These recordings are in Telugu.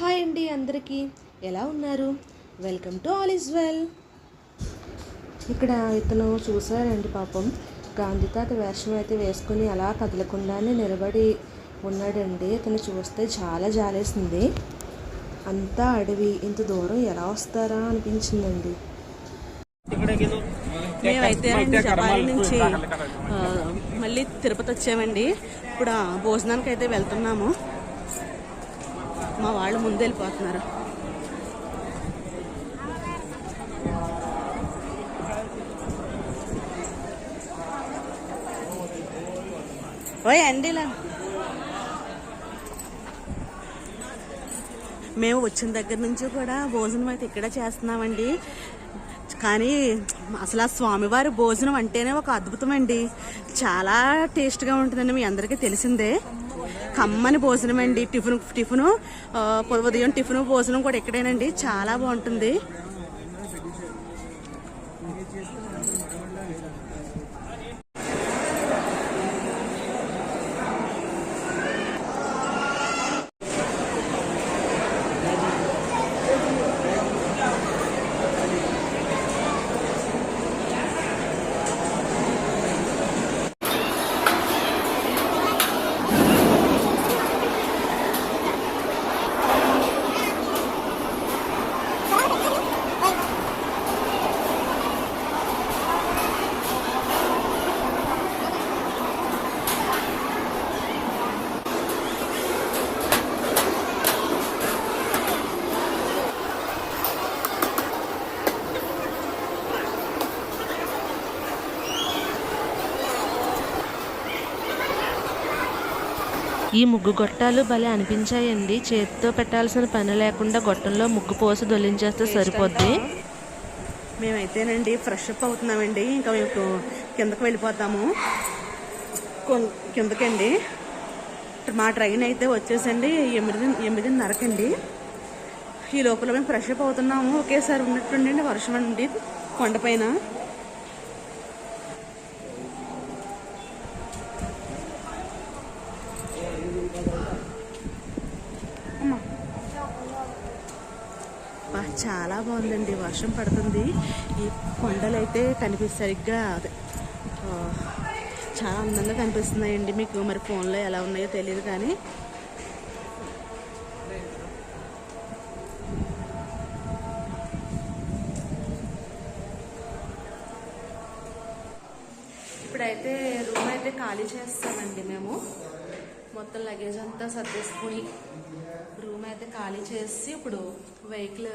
హాయ్ అండి అందరికీ. ఎలా ఉన్నారు? Welcome to all is well. ఇక్కడ ఇతను చూసారండి పాపం. గాంధీ తాత వేషం అయితే వేసుకుని అలా కదలకుండానే నిలబడి ఉన్నాడండి. ఇతను చూస్తే చాలా జాలేసింది. అంతా అడవి ఇంత దూరం ఎలా వస్తారా అనిపించిందండి. మేమైతే అండి జపాలి నుంచి మళ్ళీ తిరుపతి వచ్చామండి. ఇప్పుడు భోజనానికి అయితే వెళ్తున్నాము. మా వాళ్ళు ముందు వెళ్ళిపోతున్నారు ఓయ్ అండి ఇలా మేము వచ్చిన దగ్గర నుంచి కూడా భోజనం అయితే ఇక్కడ చేస్తున్నామండి. కానీ అసలు ఆ స్వామివారి భోజనం అంటేనే ఒక అద్భుతం అండి. చాలా టేస్ట్గా ఉంటుందండి మీ అందరికీ తెలిసిందే. కమ్మని భోజనం అండి. టిఫిన్ టిఫిన్ ఉదయం టిఫిన్ భోజనం కూడా ఇక్కడేనండి. చాలా బాగుంటుంది. ఈ ముగ్గు గొట్టాలు భలే అనిపించాయండి. చేతితో పెట్టాల్సిన పని లేకుండా గొట్టంలో ముగ్గు పోసి దొలించేస్తే సరిపోద్ది. మేమైతేనండి ఫ్రెష్ అప్ అవుతున్నామండి. ఇంకా మేము కిందకి వెళ్ళిపోతాము. కిందకండి. మా ట్రైన్ అయితే వచ్చేసండి ఎనిమిది ఎనిమిదిన్నరకండి. ఈ లోపల మేము ఫ్రెష్ అప్ అవుతున్నాము. ఒకేసారి ఉన్నట్టుండి వర్షం అండి కొండపైన. చాలా బాగుందండి. వర్షం పడుతుంది. ఈ కొండలైతే కనిపిస్తే సరిగ్గా అదే చాలా అందంగా కనిపిస్తున్నాయండి. మీకు మరి ఫోన్లో ఎలా ఉన్నాయో తెలియదు కానీ. ఇప్పుడైతే రూమ్ అయితే ఖాళీ చేస్తామండి మేము. మొత్తం లగేజ్ అంతా సర్దేసుకుని రూమ్ అయితే ఖాళీ చేసి ఇప్పుడు వెహికల్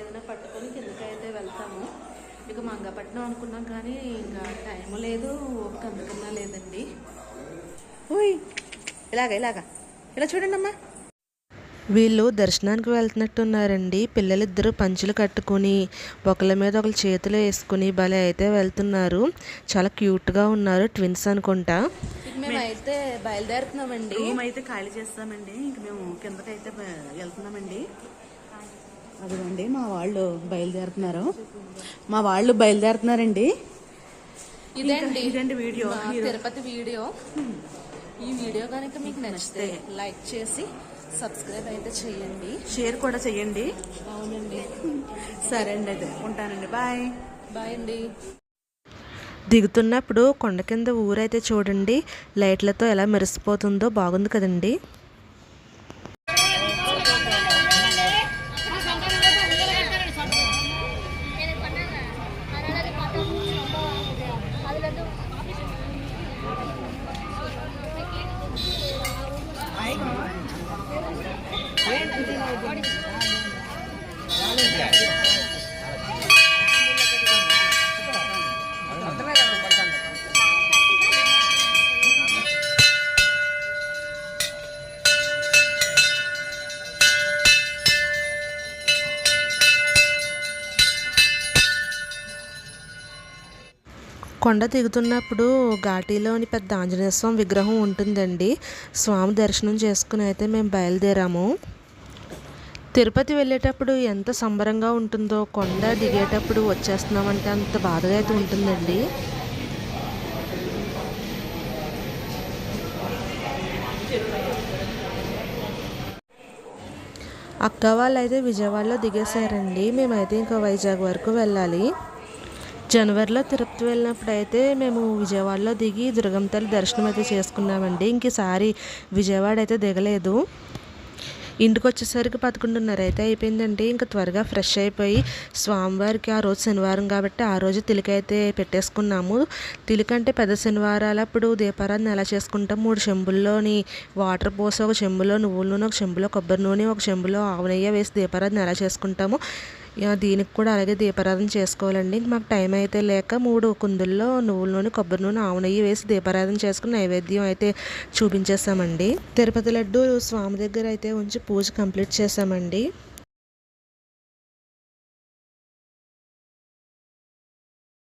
ఏదైనా పట్టుకొని కిందకి అయితే వెళ్తాము. ఇక మంగపట్నం అనుకున్నాం కానీ ఇంకా టైం లేదు ఓపిక అందుకన్నా లేదండి. ఓయ్ ఇలాగ ఇలాగ. ఇలా చూడండి అమ్మా. వీళ్ళు దర్శనానికి వెళ్తున్నట్టున్నారండి. పిల్లలిద్దరూ పంచులు కట్టుకుని ఒకళ్ళ మీద ఒకళ్ళు చేతులు వేసుకుని భలే అయితే వెళ్తున్నారు. చాలా క్యూట్గా ఉన్నారు ట్విన్స్ అనుకుంటా. మేమైతే బయలుదేరుతున్నామండి. రూమ్ అయితే ఖాళీ చేస్తామండి. ఇంక మేము కిందకైతే వెళ్తున్నామండి. అదిగోండి మా వాళ్ళు బయలుదేరుతున్నారు. మా వాళ్ళు బయలుదేరుతున్నారండి. ఇదండి ఇదండి వీడియో? తిరుపతి వీడియో. ఈ వీడియో కనుక మీకు నచ్చితే లైక్ చేసి సబ్స్క్రైబ్ అయితే చేయండి. షేర్ కూడా చెయ్యండి అవునండి. సరే అండి అయితే ఉంటానండి. బాయ్. బాయ్ అండి. దిగుతున్నప్పుడు కొండ కింద ఊరైతే చూడండి లైట్లతో ఎలా మెరిసిపోతుందో బాగుంది కదండి. కొండ దిగుతున్నప్పుడు ఘాటీలోని పెద్ద ఆంజనేయ స్వామి విగ్రహం ఉంటుందండి. స్వామి దర్శనం చేసుకుని అయితే మేము బయలుదేరాము. తిరుపతి వెళ్ళేటప్పుడు ఎంత సంబరంగా ఉంటుందో కొండ దిగేటప్పుడు వచ్చేస్తున్నామంటే అంత బాధగా అయితే ఉంటుందండి. అక్క వాళ్ళు అయితే విజయవాడలో దిగేశారండి. మేమైతే ఇంకా వైజాగ్ వరకు వెళ్ళాలి. జనవరిలో తిరుపతి వెళ్ళినప్పుడు అయితే మేము విజయవాడలో దిగి దుర్గం తల్లి దర్శనం అయితే చేసుకున్నామండి. ఇంకసారి విజయవాడ అయితే దిగలేదు. ఇంటికి వచ్చేసరికి పదకొండున్నర అయితే అయిపోయిందండి. ఇంకా త్వరగా ఫ్రెష్ అయిపోయి స్వామివారికి ఆ రోజు శనివారం కాబట్టి ఆ రోజు తిలిక అయితే పెట్టేసుకున్నాము. తిలిక అంటే పెద్ద శనివారాలు అప్పుడు దీపారాధన ఎలా చేసుకుంటాం? మూడు చెంబుల్లోని వాటర్ పోసి ఒక చెంబులో నువ్వుల నూనె ఒక చెంబులో కొబ్బరి నూనె ఒక చెంబులో ఆవు నెయ్యి వేసి దీపారాధన ఎలా చేసుకుంటాము? దీనికి కూడా అలాగే దీపారాధన చేసుకోవాలండి. మాకు టైం అయితే లేక మూడు కుందుల్లో నువ్వుల నూనె కొబ్బరి నూనె ఆవు నెయ్యి వేసి దీపారాధన చేసుకుని నైవేద్యం అయితే చూపించేసామండి తిరుపతి లడ్డు స్వామి దగ్గర అయితే ఉంచి పూజ కంప్లీట్ చేసామండి